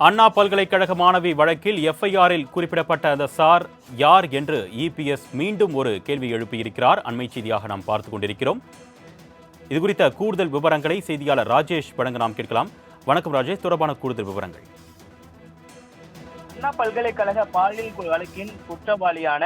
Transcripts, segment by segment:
அண்ணா பல்கலைக்கழக மாணவி வழக்கில் எஃப்ஐஆரில் குறிப்பிடப்பட்ட அந்த சார் யார் என்று இபிஎஸ் மீண்டும் ஒரு கேள்வி எழுப்பியிருக்கிறார். அண்மை செய்தியாக நாம் பார்த்து கொண்டிருக்கிறோம். இது குறித்த கூடுதல் விவரங்களை செய்தியாளர் ராஜேஷ் வழங்க நாம் கேட்கலாம். வணக்கம் ராஜேஷ் தொடர்பான கூடுதல் விவரங்கள். அண்ணா பல்கலைக்கழக பாலியல் வழக்கின் குற்றவாளியான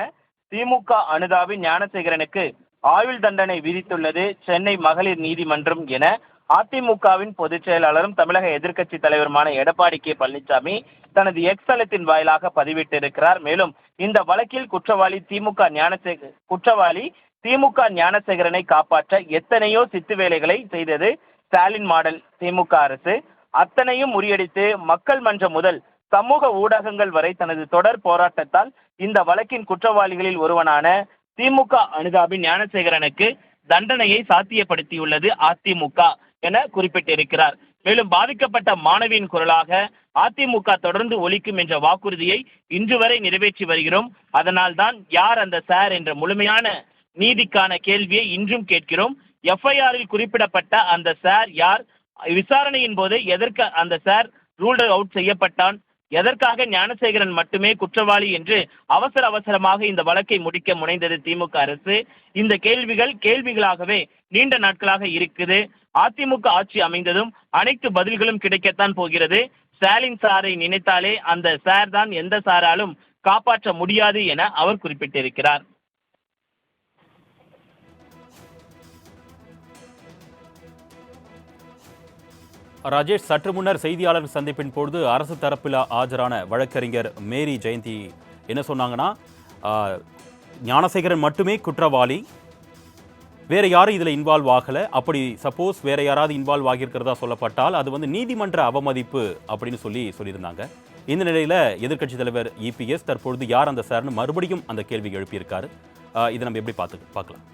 திமுக அனுதாபி ஞானசேகரனுக்கு ஆயுள் தண்டனை விதித்துள்ளது சென்னை மகளிர் நீதிமன்றம் என அதிமுகவின் பொதுச் செயலாளரும் தமிழக எதிர்க்கட்சி தலைவருமான எடப்பாடி கே பழனிசாமி தனது எக்ஸ் தளத்தின் வாயிலாக பதிவிட்டிருக்கிறார். மேலும் இந்த வழக்கில் குற்றவாளி திமுக ஞானசேகர் குற்றவாளி திமுக ஞானசேகரனை காப்பாற்ற எத்தனையோ சித்து வேலைகளை செய்தது ஸ்டாலின் மாடல் திமுக அரசு. அத்தனையும் முறியடித்து மக்கள் மன்றம் முதல் சமூக ஊடகங்கள் வரை தனது தொடர் போராட்டத்தால் இந்த வழக்கின் குற்றவாளிகளில் ஒருவனான திமுக அனுதாபி ஞானசேகரனுக்கு தண்டனையை சாத்தியப்படுத்தியுள்ளது அதிமுக. என குறிப்பிட்டிருக்கிறார். மேலும் பாதிக்கப்பட்ட மாணவியின் குரலாக அதிமுக தொடர்ந்து ஒலிக்கும் என்ற வாக்குறுதியை இன்று வரை நிறைவேற்றி வருகிறோம். அதனால் தான் யார் அந்த சார் என்ற முழுமையான நீதிக்கான கேள்வியை இன்றும் கேட்கிறோம். எஃப்ஐஆரில் குறிப்பிடப்பட்ட அந்த சார் யார்? விசாரணையின் போது எதற்கு அந்த சார் ரூல்ட் அவுட் செய்யப்பட்டான்? எதற்காக ஞானசேகரன் மட்டுமே குற்றவாளி என்று அவசர அவசரமாக இந்த வழக்கை முடிக்க முனைந்தது திமுக அரசு? இந்த கேள்விகள் கேள்விகளாகவே நீண்ட நாட்களாக இருக்குது. அதிமுக ஆட்சி அமைந்ததும் அனைத்து பதில்களும் கிடைக்கத்தான் போகிறது. ஸ்டாலின் சாரை நினைத்தாலே அந்த சார் தான் எந்த சாராலும் காப்பாற்ற முடியாது என அவர் குறிப்பிட்டிருக்கிறார். ராஜேஷ் சற்று முன்னர் செய்தியாளர் சந்திப்பின் பொழுது அரசு தரப்பில் ஆஜரான வழக்கறிஞர் மேரி ஜெயந்தி என்ன சொன்னாங்கன்னா ஞானசேகரன் மட்டுமே குற்றவாளி. வேற யாரும் இதில் இன்வால்வ் ஆகலை. அப்படி சப்போஸ் வேற யாராவது இன்வால்வ் ஆகியிருக்கிறதா சொல்லப்பட்டால் அது வந்து நீதிமன்ற அவமதிப்பு அப்படின்னு சொல்லி சொல்லியிருந்தாங்க. இந்த நிலையில் எதிர்க்கட்சி தலைவர் இபிஎஸ் தற்பொழுது யார் அந்த சார்னு மறுபடியும் அந்த கேள்வி எழுப்பியிருக்காரு. இதை நம்ம எப்படி பார்த்து பார்க்கலாம்.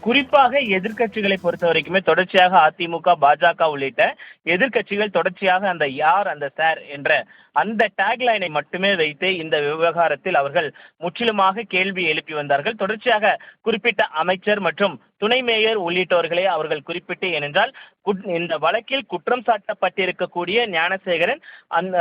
குறிப்பாக எதிர்கட்சிகளை பொறுத்த வரைக்குமே தொடர்ச்சியாக அதிமுக பாஜக உள்ளிட்ட எதிர்க்கட்சிகள் தொடர்ச்சியாக அந்த யார் அந்த சார் என்ற அந்த டேக்லைனை மட்டுமே வைத்து இந்த விவகாரத்தில் அவர்கள் முற்றிலுமாக கேள்வி எழுப்பி வந்தார்கள். தொடர்ச்சியாக குறிப்பிட்ட அமைச்சர் மற்றும் துணை மேயர் உள்ளிட்டோர்களே அவர்கள் குறிப்பிட்டு ஏனென்றால் குட்- இந்த வழக்கில் குற்றம் சாட்டப்பட்டிருக்கக்கூடிய ஞானசேகரன் அந்த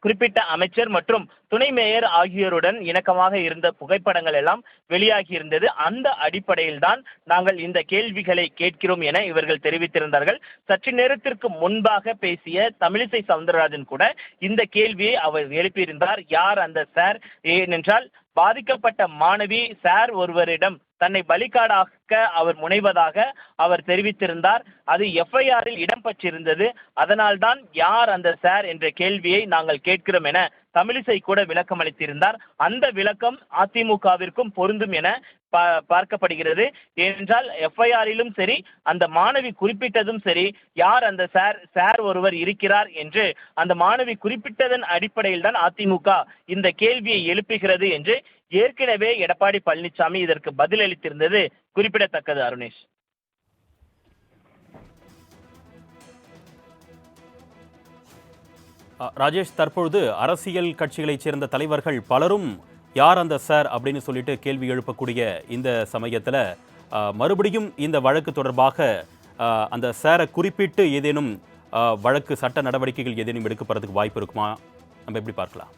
குறிப்பிட்ட அமைச்சர் மற்றும் துணை மேயர் ஆகியோருடன் இணக்கமாக இருந்த புகைப்படங்கள் எல்லாம் வெளியாகி இருந்தது அந்த அடிப்படையில் தான் நாங்கள் இந்த கேள்விகளை கேட்கிறோம் என இவர்கள் தெரிவித்திருந்தார்கள். சற்று நேரத்திற்கு முன்பாக பேசிய தமிழிசை சவுந்தரராஜன் கூட இந்த கேள்வியை அவர் எழுப்பியிருந்தார். யார் அந்த சார்? ஏனென்றால் பாதிக்கப்பட்ட மாணவி சார் ஒருவரிடம் தன்னை பலிகாடாக்க அவர் முனைவதாக அவர் தெரிவித்திருந்தார். அது எஃப்ஐஆரில் இடம்பெற்றிருந்தது. அதனால்தான் யார் அந்த சார் என்ற கேள்வியை நாங்கள் கேட்கிறோம் என தமிழிசை கூட விளக்கம் அளித்திருந்தார் அந்த விளக்கம் அதிமுகவிற்கும் பொருந்தும் என பார்க்கப்படுகிறது. ஏனென்றால் எஃப்ஐஆரிலும் சரி அந்த மாணவி குறிப்பிட்டதும் சரி யார் அந்த சார் சார் ஒருவர் இருக்கிறார் என்று அந்த மாணவி குறிப்பிட்டதன் அடிப்படையில் தான் அதிமுக இந்த கேள்வியை எழுப்புகிறது என்று ஏற்கனவே எடப்பாடி பழனிசாமி இதற்கு பதிலளித்திருந்தது. குறிப்பிடத்தக்கது அருணேஷ். ராஜேஷ் தற்பொழுது அரசியல் கட்சிகளைச் சேர்ந்த தலைவர்கள் பலரும் யார் அந்த சார் அப்படின்னு சொல்லிட்டு கேள்வி எழுப்பக்கூடிய இந்த சமயத்தில் மறுபடியும் இந்த வழக்கு தொடர்பாக அந்த சாரை குறிப்பிட்டு ஏதேனும் வழக்கு சட்ட நடவடிக்கைகள் ஏதேனும் எடுக்கப்படுறதுக்கு வாய்ப்பு இருக்குமா? நம்ம எப்படி பார்க்கலாம்?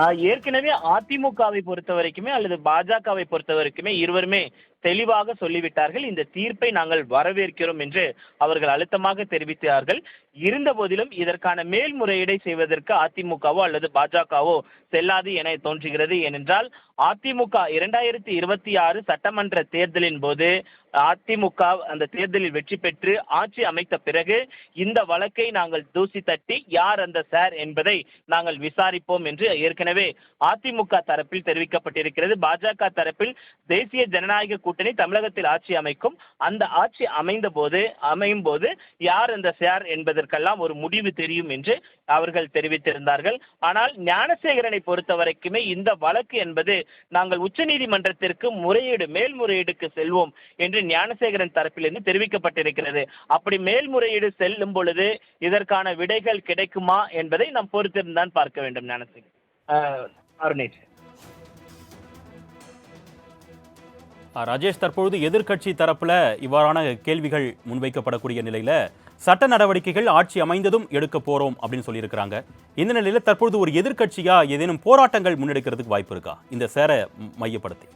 ஆஹ் ஏற்கனவே அதிமுகவை பொறுத்த வரைக்குமே அல்லது பாஜகவை பொறுத்த வரைக்குமே இருவருமே தெளிவாக சொல்லிவிட்டார்கள். இந்த தீர்ப்பை நாங்கள் வரவேற்கிறோம் என்று அவர்கள் அழுத்தமாக தெரிவித்தார்கள். இருந்த போதிலும் இதற்கான மேல்முறையீடை செய்வதற்கு அதிமுகவோ அல்லது பாஜகவோ செல்லாது என தோன்றுகிறது. ஏனென்றால் அதிமுக இரண்டாயிரத்தி இருபத்தி ஆறு சட்டமன்ற தேர்தலின் போது அதிமுக அந்த தேர்தலில் வெற்றி பெற்று ஆட்சி அமைத்த பிறகு இந்த வழக்கை நாங்கள் தூசி தட்டி யார் அந்த சார் என்பதை நாங்கள் விசாரிப்போம் என்று ஏற்கனவே அதிமுக தரப்பில் தெரிவிக்கப்பட்டிருக்கிறது. பாஜக தரப்பில் தேசிய ஜனநாயக கூட்டணி தமிழகத்தில் ஆட்சி அமைக்கும். அந்த ஆட்சி அமைந்த போது அமையும் போது யார் அந்த சார் என்பது என்பதற்கெல்லாம் ஒரு முடிவு தெரியும் என்று அவர்கள் தெரிவித்திருந்தார்கள். ஆனால் ஞானசேகரனை பொறுத்த வரைக்குமே இந்த வழக்கு என்பது நாங்கள் உச்சநீதிமன்றத்திற்கு முறையீடு மேல்முறையீடுக்கு செல்வோம் என்று ஞானசேகரன் தரப்பிலிருந்து தெரிவிக்கப்பட்டிருக்கிறது. அப்படி மேல்முறையீடு செல்லும் பொழுது இதற்கான விடைகள் கிடைக்குமா என்பதை நாம் பொறுத்திருந்தான் பார்க்க வேண்டும் ஞானசேகரன். அஹ், அருணேஷ். ராஜேஷ் தற்பொழுது எதிர்க்கட்சி தரப்புல இவ்வாறான கேள்விகள் முன்வைக்கப்படக்கூடிய நிலையில சட்ட நடவடிக்கைகள் ஆட்சி அமைந்ததும் எடுக்க போறோம் அப்படின்னு சொல்லியிருக்கிறாங்க. இந்த நிலையில தற்பொழுது ஒரு எதிர்க்கட்சியா ஏதேனும் போராட்டங்கள் முன்னெடுக்கிறதுக்கு வாய்ப்பு இருக்கா? இந்த சேர மையப்படுத்தி.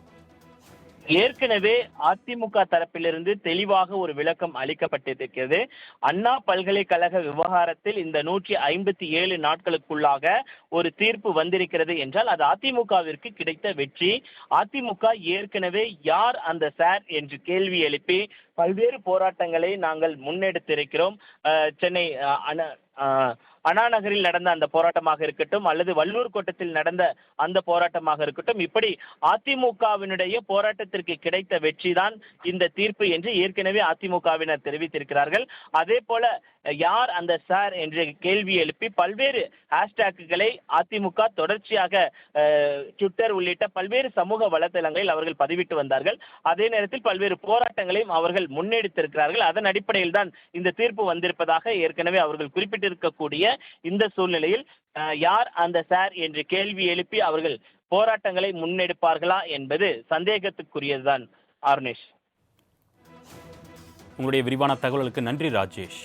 ஏற்கனவே அதிமுக தரப்பிலிருந்து தெளிவாக ஒரு விளக்கம் அளிக்கப்பட்டிருக்கிறது. அண்ணா பல்கலைக்கழக விவகாரத்தில் இந்த நூற்றி ஐம்பத்தி ஏழு நாட்களுக்குள்ளாக ஒரு தீர்ப்பு வந்திருக்கிறது என்றால் அது அதிமுகவிற்கு கிடைத்த வெற்றி. அதிமுக ஏற்கனவே யார் அந்த சார் என்று கேள்வி எழுப்பி பல்வேறு போராட்டங்களை நாங்கள் முன்னெடுத்திருக்கிறோம். சென்னை அண்ணா அண்ணா நகரில் நடந்த அந்த போராட்டமாக இருக்கட்டும் அல்லது வள்ளூர் கோட்டத்தில் நடந்த அந்த போராட்டமாக இருக்கட்டும் இப்படி அதிமுகவினுடைய போராட்டத்திற்கு கிடைத்த வெற்றிதான் இந்த தீர்ப்பு என்று ஏற்கனவே அதிமுகவினர் தெரிவித்திருக்கிறார்கள். அதே போல யார் அந்த சார் என்ற கேள்வி எழுப்பி பல்வேறு ஹேஷ்டேக்குகளை அதிமுக தொடர்ச்சியாக ட்விட்டர் உள்ளிட்ட பல்வேறு சமூக வலைதளங்களில் அவர்கள் பதிவிட்டு வந்தார்கள். அதே நேரத்தில் பல்வேறு போராட்டங்களையும் அவர்கள் முன்னெடுத்திருக்கிறார்கள். அதன் அடிப்படையில் தான் இந்த தீர்ப்பு வந்திருப்பதாக ஏற்கனவே அவர்கள் குறிப்பிட்டிருக்கக்கூடிய இந்த சூழ்நிலையில் யார் அந்த சார் என்று கேள்வி எழுப்பி அவர்கள் போராட்டங்களை முன்னெடுப்பார்களா என்பது சந்தேகத்துக்குரியதுதான். ஆர்னேஷ். உங்களுடைய விரிவான தகவலுக்கு நன்றி ராஜேஷ்.